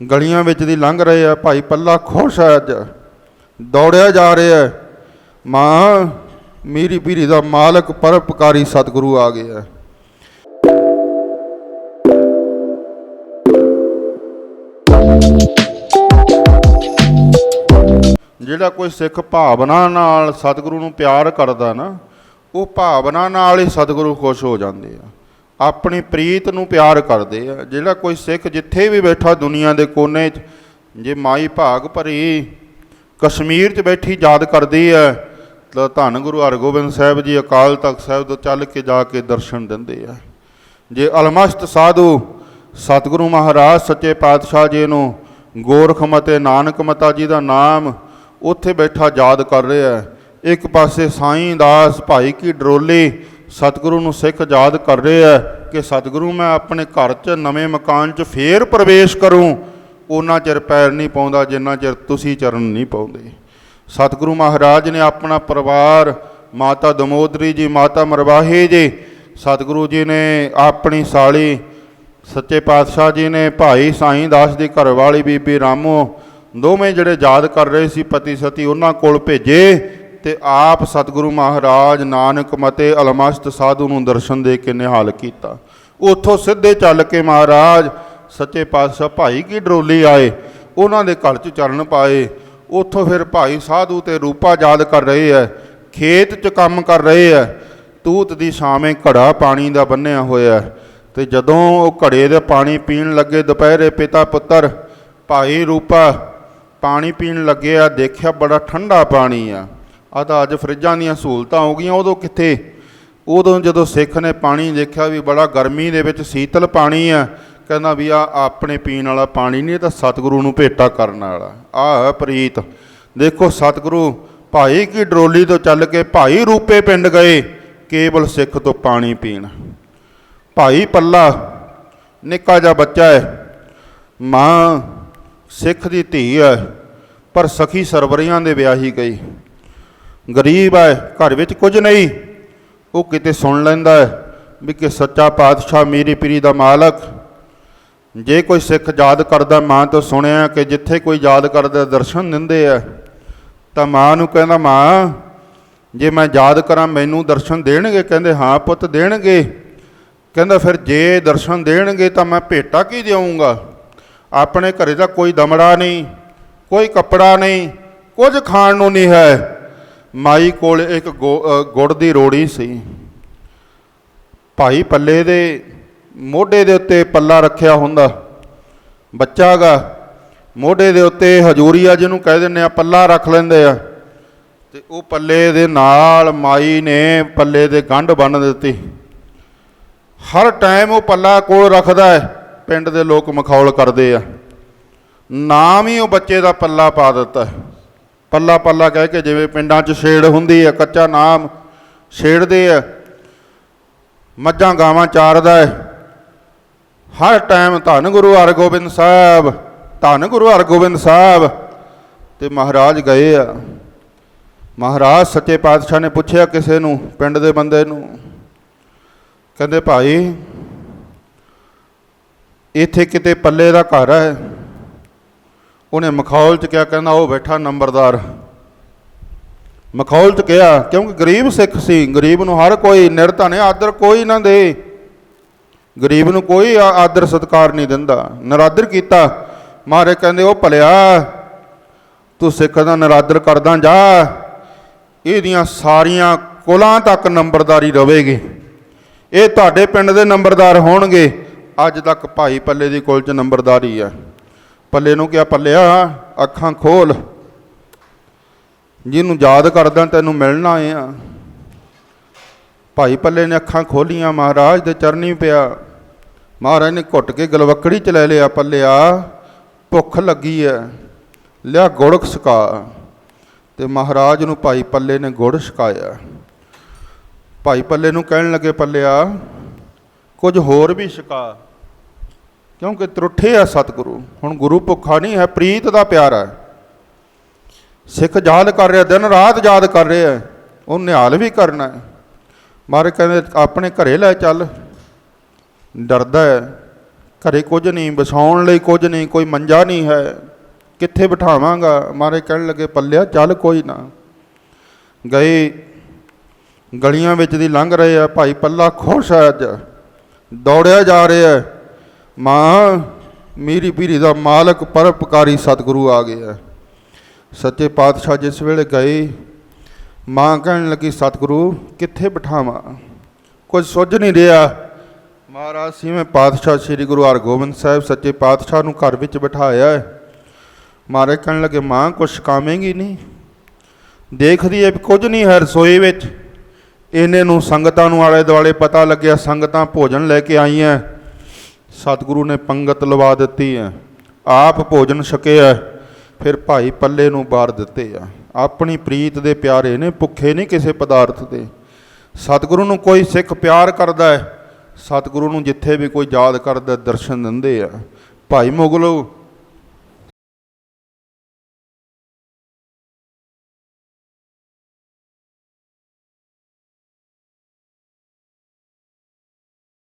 ਗਲੀਆਂ ਵਿੱਚ ਦੀ ਲੰਘ ਰਹੇ ਆ, ਭਾਈ ਪੱਲਾ ਖੁਸ਼ ਹੈ ਅੱਜ। ਦੌੜਿਆ ਜਾ ਰਿਹਾ ਮਾਂ, ਮੀਰੀ ਪੀਰੀ ਦਾ ਮਾਲਕ ਪਰਪਕਾਰੀ ਸਤਿਗੁਰੂ ਆ ਗਿਆ ਜਿਹੜਾ ਕੋਈ ਸਿੱਖ ਭਾਵਨਾ ਨਾਲ ਸਤਿਗੁਰੂ ਨੂੰ ਪਿਆਰ ਕਰਦਾ ਨਾ, ਉਹ ਭਾਵਨਾ ਨਾਲ ਹੀ ਸਤਿਗੁਰੂ ਖੁਸ਼ ਹੋ ਜਾਂਦੇ ਆ। ਆਪਣੀ ਪ੍ਰੀਤ ਨੂੰ ਪਿਆਰ ਕਰਦੇ ਆ। ਜਿਹੜਾ ਕੋਈ ਸਿੱਖ ਜਿੱਥੇ ਵੀ ਬੈਠਾ ਦੁਨੀਆ ਦੇ ਕੋਨੇ 'ਚ, ਜੇ ਮਾਈ ਭਾਗ ਭਰੀ, ਕਸ਼ਮੀਰ 'ਚ ਬੈਠੀ ਯਾਦ ਕਰਦੀ ਹੈ ਤਾਂ ਧੰਨ ਗੁਰੂ ਹਰਗੋਬਿੰਦ ਸਾਹਿਬ ਜੀ ਅਕਾਲ ਤਖਤ ਸਾਹਿਬ ਤੋਂ ਚੱਲ ਕੇ ਜਾ ਕੇ ਦਰਸ਼ਨ ਦਿੰਦੇ ਆ। ਜੇ ਅਲਮਸਤ ਸਾਧੂ, ਸਤਿਗੁਰੂ ਮਹਾਰਾਜ ਸੱਚੇ ਪਾਤਸ਼ਾਹ ਜੀ ਨੂੰ, ਗੋਰਖ ਮਤੇ, ਨਾਨਕ ਮਤਾ ਜੀ ਦਾ ਨਾਮ ਉੱਥੇ ਬੈਠਾ ਯਾਦ ਕਰ ਰਿਹਾ। ਇੱਕ ਪਾਸੇ ਸਾਈਂ ਦਾਸ ਭਾਈ ਕੀ ਡਰੋਲੀ ਸਤਿਗੁਰੂ ਨੂੰ ਸਿੱਖ ਯਾਦ ਕਰ ਰਹੇ ਹੈ ਕਿ ਸਤਿਗੁਰੂ ਮੈਂ ਆਪਣੇ ਘਰ 'ਚ ਨਵੇਂ ਮਕਾਨ 'ਚ ਫੇਰ ਪ੍ਰਵੇਸ਼ ਕਰੂੰ, ਉਹਨਾਂ ਚਿਰ ਪੈਰ ਨਹੀਂ ਪਾਉਂਦਾ, ਜਿੰਨਾ ਚਿਰ ਤੁਸੀਂ ਚਰਨ ਨਹੀਂ ਪਾਉਂਦੇ। ਸਤਿਗੁਰੂ ਮਹਾਰਾਜ ਨੇ ਆਪਣਾ ਪਰਿਵਾਰ, ਮਾਤਾ ਦਮੋਦਰੀ ਜੀ, ਮਾਤਾ ਮਰਵਾਹੀ ਜੀ, ਸਤਿਗੁਰੂ ਜੀ ਨੇ ਆਪਣੀ ਸਾਲੀ, ਸੱਚੇ ਪਾਤਸ਼ਾਹ ਜੀ ਨੇ, ਭਾਈ ਸਾਈਂ ਦਾਸ ਦੀ ਘਰਵਾਲੀ ਬੀਬੀ ਰਾਮੋ, ਦੋਵੇਂ ਜਿਹੜੇ ਯਾਦ ਕਰ ਰਹੇ ਸੀ ਪਤੀ ਸਤੀ ਉਹਨਾਂ ਕੋਲ ਭੇਜੇ। ਤੇ ਆਪ ਸਤਿਗੁਰੂ ਮਹਾਰਾਜ ਨਾਨਕ ਮਤੇ ਅਲਮਸਤ ਸਾਧੂ ਨੂੰ ਦਰਸ਼ਨ ਦੇ ਕੇ ਨਿਹਾਲ ਕੀਤਾ। ਉੱਥੋਂ ਸਿੱਧੇ ਚੱਲ ਕੇ ਮਹਾਰਾਜ ਸੱਚੇ ਪਾਤਸ਼ਾਹ ਭਾਈ ਕੀ ਡਰੋਲੀ ਆਏ, ਉਹਨਾਂ ਦੇ ਘਰ 'ਚ ਚਰਨ ਪਾਏ। ਉੱਥੋਂ ਫਿਰ ਭਾਈ ਸਾਧੂ ਤੇ ਰੂਪਾ ਯਾਦ ਕਰ ਰਹੇ ਐ, ਖੇਤ 'ਚ ਕੰਮ ਕਰ ਰਹੇ ਐ। ਤੂਤ ਦੀ ਛਾਵੇਂ ਘੜਾ ਪਾਣੀ ਦਾ ਬੰਨਿਆ ਹੋਇਆ ਹੈ। ਤੇ ਜਦੋਂ ਉਹ ਘੜੇ ਦੇ ਪਾਣੀ ਪੀਣ ਲੱਗੇ, ਦੁਪਹਿਰੇ ਪਿਤਾ ਪੁੱਤਰ, ਭਾਈ ਰੂਪਾ, ਪਾਣੀ ਪੀਣ ਲੱਗੇ ਆ ਦੇਖਿਆ ਬੜਾ ਠੰਡਾ ਪਾਣੀ ਆ। ਆ ਤਾਂ ਅੱਜ ਫਰਿੱਜਾਂ ਦੀਆਂ ਸਹੂਲਤਾਂ ਹੋ ਗਈਆਂ, ਉਦੋਂ ਕਿੱਥੇ? ਉਦੋਂ ਜਦੋਂ ਸਿੱਖ ਨੇ ਪਾਣੀ ਦੇਖਿਆ ਵੀ ਬੜਾ ਗਰਮੀ ਦੇ ਵਿੱਚ ਸੀਤਲ ਪਾਣੀ ਆ, ਕਹਿੰਦਾ ਵੀ ਆ ਆਪਣੇ ਪੀਣ ਵਾਲਾ ਪਾਣੀ ਨਹੀਂ, ਇਹ ਤਾਂ ਸਤਿਗੁਰੂ ਨੂੰ ਭੇਟਾ ਕਰਨ ਵਾਲਾ। ਆਹ ਪ੍ਰੀਤ। ਦੇਖੋ ਸਤਿਗੁਰੂ ਭਾਈ ਕੀ ਡਰੋਲੀ ਤੋਂ ਚੱਲ ਕੇ ਭਾਈ ਰੂਪੇ ਪਿੰਡ ਗਏ, ਕੇਵਲ ਸਿੱਖ ਤੋਂ ਪਾਣੀ ਪੀਣ। ਭਾਈ ਪੱਲਾ, ਨਿੱਕਾ ਜਿਹਾ ਬੱਚਾ ਹੈ। ਮਾਂ ਸਿੱਖ ਦੀ ਧੀ ਹੈ, ਪਰ ਸਖੀ ਸਰਵਰੀਆਂ ਦੇ ਵਿਆਹੀ ਗਈ। ਗਰੀਬ ਹੈ, ਘਰ ਵਿੱਚ ਕੁਝ ਨਹੀਂ। ਉਹ ਕਿਤੇ ਸੁਣ ਲੈਂਦਾ ਹੈ ਵੀ ਕਿ ਸੱਚਾ ਪਾਤਸ਼ਾਹ ਮੀਰੀ ਪੀਰੀ ਦਾ ਮਾਲਕ। ਜੇ ਕੋਈ ਸਿੱਖ ਯਾਦ ਕਰਦਾ, ਮਾਂ ਤੋਂ ਸੁਣਿਆ ਕਿ ਜਿੱਥੇ ਕੋਈ ਯਾਦ ਕਰਦਾ, ਦਰਸ਼ਨ ਦਿੰਦੇ ਆ, ਤਾਂ ਮਾਂ ਨੂੰ ਕਹਿੰਦਾ, ਮਾਂ, ਜੇ ਮੈਂ ਯਾਦ ਕਰਾਂ, ਮੈਨੂੰ ਦਰਸ਼ਨ ਦੇਣਗੇ? ਕਹਿੰਦੇ, ਹਾਂ ਪੁੱਤ, ਦੇਣਗੇ। ਕਹਿੰਦਾ, ਫਿਰ ਜੇ ਦਰਸ਼ਨ ਦੇਣਗੇ, ਤਾਂ ਮੈਂ ਭੇਟਾ ਕੀ ਦੇਵਾਂਗਾ? ਆਪਣੇ ਘਰੇ ਦਾ ਕੋਈ ਦਮੜਾ ਨਹੀਂ, ਕੋਈ ਕੱਪੜਾ ਨਹੀਂ, ਕੁਝ ਖਾਣ ਨੂੰ ਨਹੀਂ ਹੈ। ਮਾਈ ਕੋਲ ਇੱਕ ਗੋ- ਗੁੜ ਦੀ ਰੋੜੀ ਸੀ। ਭਾਈ ਪੱਲੇ ਦੇ ਮੋਢੇ ਦੇ ਉੱਤੇ ਪੱਲਾ ਰੱਖਿਆ ਹੁੰਦਾ। ਬੱਚਾ ਗਾ, ਮੋਢੇ ਦੇ ਉੱਤੇ ਹਜੂਰੀਆ ਜਿਹਨੂੰ ਕਹਿ ਦਿੰਦੇ ਆ, ਪੱਲਾ ਰੱਖ ਲੈਂਦੇ ਆ। ਤੇ ਉਹ ਪੱਲੇ ਦੇ ਨਾਲ ਮਾਈ ਨੇ ਪੱਲੇ ਦੇ ਗੰਢ ਬੰਨ ਦਿੱਤੀ। ਹਰ ਟਾਈਮ ਉਹ ਪੱਲਾ ਕੋਲ ਰੱਖਦਾ ਹੈ, ਪਿੰਡ ਦੇ ਲੋਕ ਮਖੌਲ ਕਰਦੇ ਆ। ਨਾਮ ਹੀ ਉਹ ਬੱਚੇ ਦਾ ਪੱਲਾ ਪਾ ਦਿੱਤਾ। ਹੈ। ਪੱਲਾ ਪੱਲਾ ਕਹਿ ਕੇ ਜਿਵੇਂ ਪਿੰਡਾਂ 'ਚ ਛੇੜ ਹੁੰਦੀ ਹੈ, ਕੱਚਾ ਨਾਮ ਛੇੜਦੇ ਆ। ਮੱਝਾਂ ਗਾਵਾਂ ਚਾਰਦਾ ਹੈ। ਹਰ ਟਾਈਮ ਧੰਨ ਗੁਰੂ ਹਰਗੋਬਿੰਦ ਸਾਹਿਬ, ਧੰਨ ਗੁਰੂ ਹਰਗੋਬਿੰਦ ਸਾਹਿਬ। ਤੇ ਮਹਾਰਾਜ ਗਏ ਆ। ਮਹਾਰਾਜ ਸੱਚੇ ਪਾਤਸ਼ਾਹ ਨੇ ਪੁੱਛਿਆ ਕਿਸੇ ਨੂੰ, ਪਿੰਡ ਦੇ ਬੰਦੇ ਨੂੰ, ਕਹਿੰਦੇ ਭਾਈ, ਇੱਥੇ ਕਿਤੇ ਪੱਲੇ ਦਾ ਘਰ ਹੈ। ਉਹਨੇ ਮਖੌਲ ਚ ਕਿਹਾ, ਕਹਿੰਦਾ ਉਹ ਬੈਠਾ ਨੰਬਰਦਾਰ। ਮਖੌਲ ਚ ਕਿਹਾ, ਕਿਉਂਕਿ ਗਰੀਬ ਸਿੱਖ ਸੀ, ਗਰੀਬ ਨੂੰ ਹਰ ਕੋਈ ਨਿਰਧਨ ਆਦਰ ਕੋਈ ਨਾ ਦੇ। ਗਰੀਬ ਨੂੰ ਕੋਈ ਆ- ਆਦਰ ਸਤਕਾਰ ਨਹੀਂ ਦਿੰਦਾ। ਨਰਾਦਰ ਕੀਤਾ। ਮਹਾਰਾਜ ਕਹਿੰਦੇ, ਉਹ ਭਲਿਆ, ਤੂੰ ਸਿੱਖ ਦਾ ਨਰਾਦਰ ਕਰਦਾ ਜਾ। ਇਹਦੀਆਂ ਸਾਰੀਆਂ ਕੋਲਾਂ ਤੱਕ ਨੰਬਰਦਾਰੀ ਰਵੇਗੀ। ਇਹ ਤੁਹਾਡੇ ਪਿੰਡ ਦੇ ਨੰਬਰਦਾਰ ਹੋਣਗੇ। ਅੱਜ ਤੱਕ ਭਾਈ ਪੱਲੇ ਦੀ ਕੁਲ ਚ ਨੰਬਰਦਾਰੀ ਆ। ਪੱਲੇ ਨੂੰ ਕਿਹਾ, ਪੱਲਿਆ, ਅੱਖਾਂ ਖੋਲ। ਜਿਹਨੂੰ ਯਾਦ ਕਰਦਾ, ਤੈਨੂੰ ਮਿਲਣਾ ਆ। ਭਾਈ ਪੱਲੇ ਨੇ ਅੱਖਾਂ ਖੋਲੀਆਂ, ਮਹਾਰਾਜ ਦੇ ਚਰਨੀ ਪਿਆ। ਮਹਾਰਾਜ ਨੇ ਘੁੱਟ ਕੇ ਗਲਵੱਕੜੀ ਚ ਲੈ ਲਿਆ, ਪੱਲਿਆ, ਭੁੱਖ ਲੱਗੀ ਐ। ਲਿਆ ਗੁੜ ਸਕਾ। ਤੇ ਮਹਾਰਾਜ ਨੂੰ ਭਾਈ ਪੱਲੇ ਨੇ ਗੁੜ ਛਕਾਇਆ ਭਾਈ ਪੱਲੇ ਨੂੰ ਕਹਿਣ ਲੱਗੇ, ਪੱਲਿਆ, ਕੁਝ ਹੋਰ ਵੀ ਛਕਾ ਕਿਉਂਕਿ ਤਰੁੱਠੇ ਆ ਸਤਿਗੁਰੂ। ਹੁਣ ਗੁਰੂ ਭੁੱਖਾ ਨਹੀਂ ਹੈ, ਪ੍ਰੀਤ ਦਾ ਪਿਆਰ ਹੈ। ਸਿੱਖ ਯਾਦ ਕਰ ਰਿਹਾ, ਦਿਨ ਰਾਤ ਯਾਦ ਕਰ ਰਿਹਾ ਉਹ ਨਿਹਾਲ ਵੀ ਕਰਨਾ ਹੈ। ਮਾਰੇ ਕਹਿੰਦੇ, ਆਪਣੇ ਘਰੇ ਲੈ ਚੱਲ। ਡਰਦਾ ਹੈ। ਘਰੇ ਕੁਝ ਨਹੀਂ, ਵਸਾਉਣ ਲਈ ਕੁਝ ਨਹੀਂ, ਕੋਈ ਮੰਜਾ ਨਹੀਂ ਹੈ। ਕਿੱਥੇ ਬਿਠਾਵਾਂਗਾ? ਮਾਰੇ ਕਹਿਣ ਲੱਗੇ, ਪੱਲਿਆ, ਚੱਲ ਕੋਈ ਨਾ। ਗਏ। ਗਲੀਆਂ ਵਿੱਚ ਦੀ ਲੰਘ ਰਹੇ ਆ ਭਾਈ ਪੱਲਾ ਖੁਸ਼ ਹੈ ਅੱਜ। ਦੌੜਿਆ ਜਾ ਰਿਹਾ ਹੈ। ਮਾਂ, ਮੇਰੀ ਪੀਰੀ ਦਾ ਮਾਲਕ ਪਰਪਕਾਰੀ ਸਤਿਗੁਰੂ ਆ ਗਿਆ। ਸੱਚੇ ਪਾਤਸ਼ਾਹ ਜਿਸ ਵੇਲੇ ਗਏ, ਮਾਂ ਕਹਿਣ ਲੱਗੀ, ਸਤਿਗੁਰੂ, ਕਿੱਥੇ ਬਿਠਾਵਾਂ? ਕੁਝ ਸੁੱਝ ਨਹੀਂ ਰਿਹਾ। ਮਹਾਰਾਜ ਸੀਵੇਂ ਪਾਤਸ਼ਾਹ ਸ੍ਰੀ ਗੁਰੂ ਹਰਗੋਬਿੰਦ ਸਾਹਿਬ ਸੱਚੇ ਪਾਤਸ਼ਾਹ ਨੂੰ ਘਰ ਵਿੱਚ ਬਿਠਾਇਆ ਹੈ। ਮਹਾਰਾਜ ਕਹਿਣ ਲੱਗੇ, ਮਾਂ, ਕੁਛ ਕਾਮੇਗੀ ਨਹੀਂ? ਦੇਖਦੀ ਹੈ ਵੀ ਕੁਝ ਨਹੀਂ ਹੈ ਰਸੋਈ ਵਿੱਚ। ਇਹਨੇ ਨੂੰ ਸੰਗਤਾਂ ਨੂੰ ਆਲੇ ਦੁਆਲੇ ਪਤਾ ਲੱਗਿਆ, ਸੰਗਤਾਂ ਭੋਜਨ ਲੈ ਕੇ ਆਈਆਂ। ਸਤਿਗੁਰੂ ਨੇ ਪੰਗਤ ਲਵਾ ਦਿੱਤੀ ਹੈ। ਆਪ ਭੋਜਨ ਛਕਿਆ ਫਿਰ ਭਾਈ ਪੱਲੇ ਨੂੰ ਬਾਰ ਦਿੱਤੇ ਆ ਆਪਣੀ ਪ੍ਰੀਤ ਦੇ ਪਿਆਰੇ ਨੇ ਭੁੱਖੇ ਨਹੀਂ ਕਿਸੇ ਪਦਾਰਥ ਦੇ। ਸਤਿਗੁਰੂ ਨੂੰ ਕੋਈ ਸਿੱਖ ਪਿਆਰ ਕਰਦਾ ਹੈ, ਸਤਿਗੁਰੂ ਨੂੰ ਜਿੱਥੇ ਵੀ ਕੋਈ ਯਾਦ ਕਰਦਾ ਦਰਸ਼ਨ ਦਿੰਦੇ ਆ ਭਾਈ ਮੁਗਲੋ